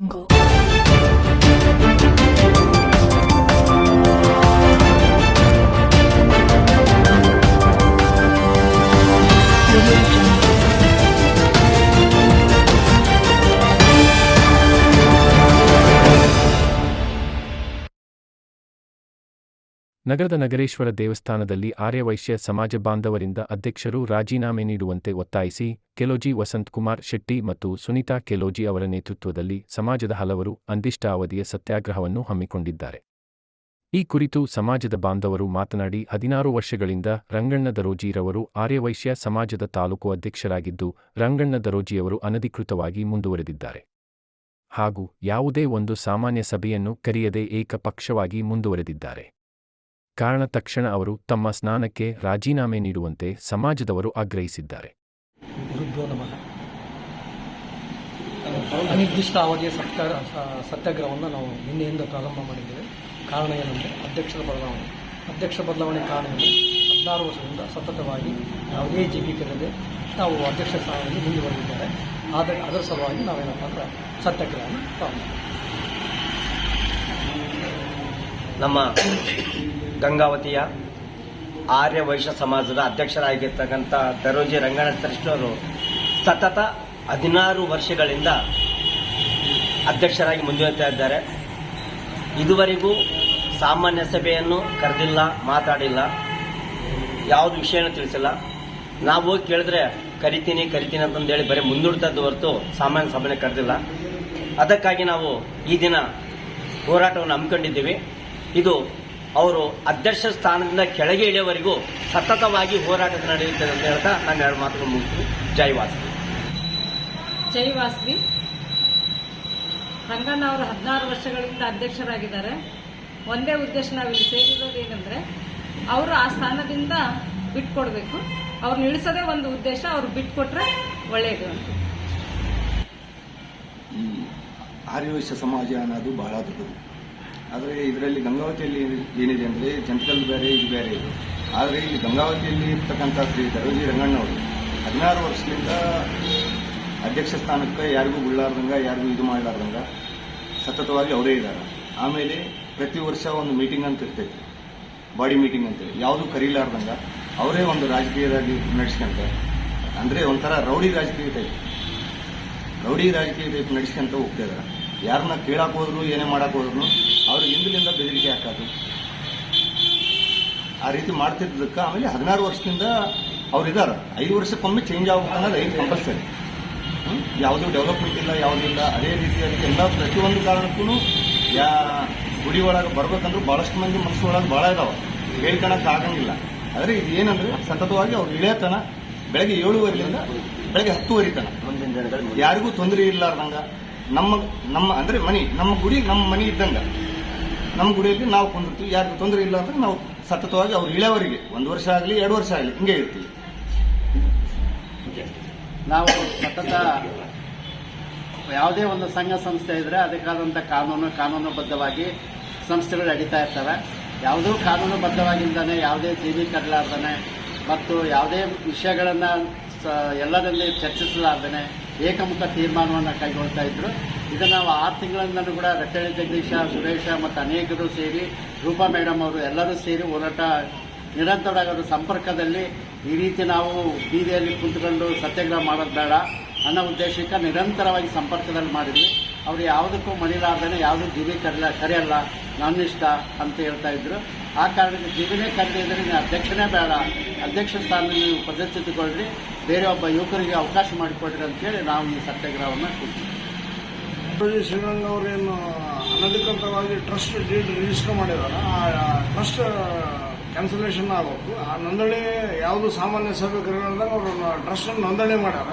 jungle. ನಗರದ ನಗರೇಶ್ವರ ದೇವಸ್ಥಾನದಲ್ಲಿ ಆರ್ಯವೈಶ್ಯ ಸಮಾಜ ಬಾಂಧವರಿಂದ ಅಧ್ಯಕ್ಷರು ರಾಜೀನಾಮೆ ನೀಡುವಂತೆ ಒತ್ತಾಯಿಸಿ ಕೆಲೋಜಿ ವಸಂತಕುಮಾರ್ ಶೆಟ್ಟಿ ಮತ್ತು ಸುನೀತಾ ಕೆಲೋಜಿ ಅವರ ನೇತೃತ್ವದಲ್ಲಿ ಸಮಾಜದ ಹಲವರು ಅಂದಿಷ್ಟ ಅವಧಿಯ ಸತ್ಯಾಗ್ರಹವನ್ನು ಹಮ್ಮಿಕೊಂಡಿದ್ದಾರೆ. ಈ ಕುರಿತು ಸಮಾಜದ ಬಾಂಧವರು ಮಾತನಾಡಿ, ಹದಿನಾರು ವರ್ಷಗಳಿಂದ ರಂಗಣ್ಣ ದರೋಜಿರವರು ಆರ್ಯವೈಶ್ಯ ಸಮಾಜದ ತಾಲೂಕು ಅಧ್ಯಕ್ಷರಾಗಿದ್ದು, ರಂಗಣ್ಣ ದರೋಜಿಯವರು ಅನಧಿಕೃತವಾಗಿ ಮುಂದುವರೆದಿದ್ದಾರೆ. ಹಾಗೂ ಯಾವುದೇ ಒಂದು ಸಾಮಾನ್ಯ ಸಭೆಯನ್ನು ಕರೆಯದೆ ಏಕಪಕ್ಷವಾಗಿ ಮುಂದುವರೆದಿದ್ದಾರೆ. ಕಾರಣ ತಕ್ಷಣ ಅವರು ತಮ್ಮ ಸ್ನಾನಕ್ಕೆ ರಾಜೀನಾಮೆ ನೀಡುವಂತೆ ಸಮಾಜದವರು ಆಗ್ರಹಿಸಿದ್ದಾರೆ. ಅನಿರ್ದಿಷ್ಟ ಅವಧಿಯ ಸರ್ಕಾರ ಸತ್ಯಾಗ್ರಹವನ್ನು ನಾವು ನಿನ್ನೆಯಿಂದ ಪ್ರಾರಂಭ ಮಾಡಿದ್ದೇವೆ. ಕಾರಣ ಏನಂದರೆ ಅಧ್ಯಕ್ಷರ ಬದಲಾವಣೆ. ಅಧ್ಯಕ್ಷ ಬದಲಾವಣೆ ಕಾರಣ? ಹದಿನಾರು ವರ್ಷದಿಂದ ಸತತವಾಗಿ ಯಾವುದೇ ಜೀವಿಕರಿಲ್ಲದೆ ನಾವು ಅಧ್ಯಕ್ಷ ಸ್ಥಾನದಲ್ಲಿ ಮುಂದುವರೆದಿದ್ದಾರೆ. ಆದರೆ ಅದರ ಸಲುವಾಗಿ ನಾವೇನಪ್ಪ ಅಂದರೆ ಸತ್ಯಾಗ್ರಹವನ್ನು ಪ್ರಾರಂಭ ನಮ್ಮ ಗಂಗಾವತಿಯ ಆರ್ಯ ವೈಶ್ಯ ಸಮಾಜದ ಅಧ್ಯಕ್ಷರಾಗಿರ್ತಕ್ಕಂಥ ದರೋಜಿ ರಂಗಣ ಶ್ರೇಷ್ಠರು ಸತತ ಹದಿನಾರು ವರ್ಷಗಳಿಂದ ಅಧ್ಯಕ್ಷರಾಗಿ ಮುಂದುವರಿತಾ ಇದ್ದಾರೆ. ಇದುವರೆಗೂ ಸಾಮಾನ್ಯ ಸಭೆಯನ್ನು ಕರೆದಿಲ್ಲ, ಮಾತಾಡಿಲ್ಲ. ಯಾವುದು ವಿಷಯನೂ ತಿಳಿಸಿಲ್ಲ. ನಾವು ಹೋಗಿ ಕೇಳಿದ್ರೆ ಕರಿತೀನಿ ಕರಿತೀನಿ ಅಂತಂದೇಳಿ ಬರೀ ಮುಂದೂಡ್ತದ್ದು ಹೊರತು ಸಾಮಾನ್ಯ ಸಭೆನೇ ಕರೆದಿಲ್ಲ. ಅದಕ್ಕಾಗಿ ನಾವು ಈ ದಿನ ಹೋರಾಟವನ್ನು ಹಮ್ಮಿಕೊಂಡಿದ್ದೀವಿ. ಇದು ಅವರು ಅಧ್ಯಕ್ಷ ಸ್ಥಾನದಿಂದ ಕೆಳಗೆ ಇಳಿಯವರೆಗೂ ಸತತವಾಗಿ ಹೋರಾಟ ನಡೆಯುತ್ತದೆ ಅಂತ ಹೇಳ್ತಾ ನಾನು ಎರಡು ಮಾತುಗಳು ಮುಗಿಸ್ತೀನಿ. ಜೈ ವಾಸವಿ. ಜೈ ವಾಸ್ವಿ. ರಂಗಣ್ಣ ಅವರು ಹದಿನಾರು ವರ್ಷಗಳಿಂದ ಅಧ್ಯಕ್ಷರಾಗಿದ್ದಾರೆ. ಒಂದೇ ಉದ್ದೇಶ ನಾವಿಲ್ಲಿ ಸೇರಿರೋದು ಏನಂದ್ರೆ ಅವರು ಆ ಸ್ಥಾನದಿಂದ ಬಿಟ್ಕೊಡ್ಬೇಕು. ಅವ್ರು ನಿಲ್ಲಿಸೋದೇ ಒಂದು ಉದ್ದೇಶ ಅವ್ರು ಬಿಟ್ಕೊಟ್ರೆ ಒಳ್ಳೆಯದು ಅಂತ. ಈ ಆರ್ಯವೈಶ್ಯ ಸಮಾಜ ಅನ್ನೋದು ಬಹಳ ದೊಡ್ಡದು. ಆದರೆ ಇದರಲ್ಲಿ ಗಂಗಾವತಿಯಲ್ಲಿ ಏನಿ- ಏನಿದೆ ಅಂದರೆ ಜಂತಕಲ್ ಬೇರೆ, ಇದು ಬೇರೆ ಇದೆ. ಆದರೆ ಇಲ್ಲಿ ಗಂಗಾವತಿಯಲ್ಲಿ ಇರ್ತಕ್ಕಂಥ ಶ್ರೀ ದರೋಜಿ ರಂಗಣ್ಣವರು ಹದಿನಾರು ವರ್ಷದಿಂದ ಅಧ್ಯಕ್ಷ ಸ್ಥಾನಕ್ಕೆ ಯಾರಿಗೂ ಬಿಡಲಾರ್ದಂಗ ಯಾರಿಗೂ ಇದು ಮಾಡಲಾರ್ದಂಗ ಸತತವಾಗಿ ಅವರೇ ಇದ್ದಾರೆ. ಆಮೇಲೆ ಪ್ರತಿ ವರ್ಷ ಒಂದು ಮೀಟಿಂಗ್ ಅಂತ ಇರ್ತೈತಿ. ಬಾಡಿ ಮೀಟಿಂಗ್ ಅಂತೇಳಿ ಯಾವುದು ಕರೀಲಾರ್ದಂಗ, ಅವರೇ ಒಂದು ರಾಜಕೀಯದಾಗಿ ನಡೆಸ್ಕೊಂತ, ಅಂದರೆ ಒಂಥರ ರೌಡಿ ರಾಜಕೀಯ ಟೈಪ್ ರೌಡಿ ರಾಜಕೀಯ ಟೈಪ್ ನಡೆಸ್ಕೊಂತ ಹೋಗ್ತಾ ಇದಾರೆ ಯಾರನ್ನ ಕೇಳಕ್ಕೆ ಹೋದ್ರು, ಏನೇ ಮಾಡಕ್ ಹೋದ್ರು ಅವ್ರಿಗೆ ಹಿಂದಿನಿಂದ ಬೆದರಿಕೆ ಹಾಕೋದು. ಆ ರೀತಿ ಮಾಡ್ತಿದ್ದಕ್ಕೆ ಆಮೇಲೆ ಹದಿನಾರು ವರ್ಷದಿಂದ ಅವ್ರು ಇದಾರೆ. ಐದು ವರ್ಷಕ್ಕೊಮ್ಮೆ ಚೇಂಜ್ ಆಗ್ಬೇಕು ಅನ್ನೋದು ಐದು ಕಂಪಲ್ಸರಿ ಯಾವುದೂ ಡೆವಲಪ್ಮೆಂಟ್ ಇಲ್ಲ, ಯಾವುದೂ ಇಲ್ಲ. ಅದೇ ರೀತಿಯಾಗಿ ಎಲ್ಲ ಪ್ರತಿಯೊಂದು ಕಾರಣಕ್ಕೂ ಯಾ ಗುಡಿ ಒಳಗೆ ಬರ್ಬೇಕಂದ್ರೆ ಭಾಳಷ್ಟು ಮಂದಿ ಮನಸ್ಸು ಒಳಗೆ ಭಾಳ ಇದಾವೆ. ಹೇಳ್ಕೊಳಕ್ಕೆ ಆಗಂಗಿಲ್ಲ. ಆದರೆ ಇದು ಏನಂದ್ರೆ ಸತತವಾಗಿ ಅವ್ರು ಇಳಿಯತನ, ಬೆಳಗ್ಗೆ ಏಳುವರೆಲಿಂದ ಬೆಳಗ್ಗೆ ಹತ್ತುವರೆ ತನಕ ಯಾರಿಗೂ ತೊಂದರೆ ಇರ್ಲಾರ್ದಂಗ. ನಮ್ಮ ನಮ್ಮ, ಅಂದ್ರೆ ಮನಿ, ನಮ್ಮ ಗುಡಿ ನಮ್ಮ ಮನಿ ಇದ್ದಂಗ. ನಮ್ಮ ಗುಡಿಯಲ್ಲಿ ನಾವು ಕುಂದಿರ್ತೀವಿ, ಯಾರಿಗೂ ತೊಂದರೆ ಇಲ್ಲ ಅಂದ್ರೆ ನಾವು ಸತತವಾಗಿ ಅವ್ರು ಇಳೆಯವರಿಗೆ ಒಂದು ವರ್ಷ ಆಗಲಿ, ಎರಡು ವರ್ಷ ಆಗಲಿ, ಹಿಂಗೆ ಇರ್ತೀವಿ. ನಾವು ಸತತ ಯಾವುದೇ ಒಂದು ಸಂಘ ಸಂಸ್ಥೆ ಇದ್ರೆ ಅದಕ್ಕಾದಂಥ ಕಾನೂನು, ಕಾನೂನುಬದ್ಧವಾಗಿ ಸಂಸ್ಥೆಗಳು ನಡೀತಾ ಇರ್ತವೆ. ಯಾವುದೂ ಕಾನೂನುಬದ್ಧವಾಗಿಂದಾನೆ ಯಾವುದೇ ಜೀವಿ ಕಡಲಾರ್ದನೆ ಮತ್ತು ಯಾವುದೇ ವಿಷಯಗಳನ್ನು ಎಲ್ಲರಲ್ಲಿ ಚರ್ಚಿಸಲಾರ್ದನೆ ಏಕಮುಖ ತೀರ್ಮಾನವನ್ನು ಕೈಗೊಳ್ತಾ ಇದ್ರು. ಇದನ್ನು ನಾವು ಆರು ತಿಂಗಳಿಂದಲೂ ಕೂಡ ರಟ್ಟಳ್ಳಿ ಜಗದೀಶ, ಸುರೇಶ ಮತ್ತು ಅನೇಕರು ಸೇರಿ ರೂಪಾ ಮೇಡಮ್ ಅವರು ಎಲ್ಲರೂ ಸೇರಿ ಹೋರಾಟ, ನಿರಂತರವಾಗಿ ಸಂಪರ್ಕದಲ್ಲಿ ಈ ರೀತಿ ನಾವು ಬೀದಿಯಲ್ಲಿ ಕುಂತ್ಕೊಂಡು ಸತ್ಯಾಗ್ರಹ ಮಾಡೋದು ಬೇಡ ಅನ್ನೋ ಉದ್ದೇಶಕ್ಕೆ ನಿರಂತರವಾಗಿ ಸಂಪರ್ಕದಲ್ಲಿ ಮಾಡಿದ್ವಿ. ಅವರು ಯಾವುದಕ್ಕೂ ಮಣಿಲಾರ್ದೇ ಯಾವುದೂ ಜೀವಿ ಕರೆಯಲ್ಲ ಕರೆಯಲ್ಲ, ನನ್ನಿಷ್ಟ ಅಂತ ಹೇಳ್ತಾ ಇದ್ರು. ಆ ಕಾರಣಕ್ಕೆ ಜೀವಿನೇ ಕರೆದಿದ್ರೆ ನೀವು ಅಧ್ಯಕ್ಷನೇ ಬೇಡ. ಅಧ್ಯಕ್ಷ ಸ್ಥಾನ ನೀವು ಪ್ರತಿಷ್ಠಿತಗೊಳ್ಳಿ ಬೇರೆ ಒಬ್ಬ ಯುವಕರಿಗೆ ಅವಕಾಶ ಮಾಡಿಕೊಡ್ರಿ ಅಂತೇಳಿ ನಾವು ಈ ಸತ್ಯಾಗ್ರಹವನ್ನು ಶ್ರೀರಂಗ ಅವರೇನು ಅನಧಿಕೃತವಾಗಿ ಟ್ರಸ್ಟ್ ಡೀಡ್ ರಿಜಿಸ್ಟರ್ ಮಾಡಿದಾರೆ. ಆ ಟ್ರಸ್ಟ್ ಕ್ಯಾನ್ಸಲೇಷನ್ ಆಗಬೇಕು. ಆ ನೋಂದಣಿ ಯಾವುದು ಸಾಮಾನ್ಯ ಸಭೆ ಕರೆಗಳದಾಗ ಅವರು ಟ್ರಸ್ಟ್ ನೋಂದಣಿ ಮಾಡ್ಯಾರ.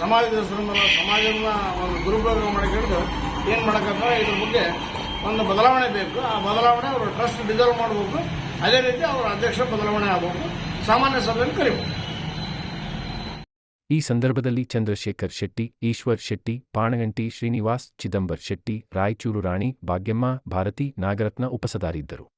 ಸಮಾಜದ ಹೆಸರು ಮೇಲೆ ಸಮಾಜನ ಒಂದು ದುರುಪಯೋಗ ಮಾಡಿಕೊಂಡು ಏನು ಮಾಡಕತ್ತಾರ? ಇದ್ರ ಬಗ್ಗೆ ಒಂದು ಬದಲಾವಣೆ ಬೇಕು. ಆ ಬದಲಾವಣೆ ಅವರು ಟ್ರಸ್ಟ್ ಡಿಸರ್ವ್ ಮಾಡಬೇಕು. ಅದೇ ರೀತಿ ಅವರ ಅಧ್ಯಕ್ಷ ಬದಲಾವಣೆ ಆಗಬೇಕು. ಸಾಮಾನ್ಯ ಸಭೆಯನ್ನು ಕರಿಬೇಕು. ಈ ಸಂದರ್ಭದಲ್ಲಿ ಚಂದ್ರಶೇಖರ್ ಶೆಟ್ಟಿ, ಈಶ್ವರ್ ಶೆಟ್ಟಿ, ಪಾಣಗಂಟಿ ಶ್ರೀನಿವಾಸ್, ಚಿದಂಬರ್ ಶೆಟ್ಟಿ, ರಾಯಚೂರು ರಾಣಿ, ಭಾಗ್ಯಮ್ಮ, ಭಾರತಿ, ನಾಗರತ್ನ ಉಪಸದಾರಿದ್ದರು.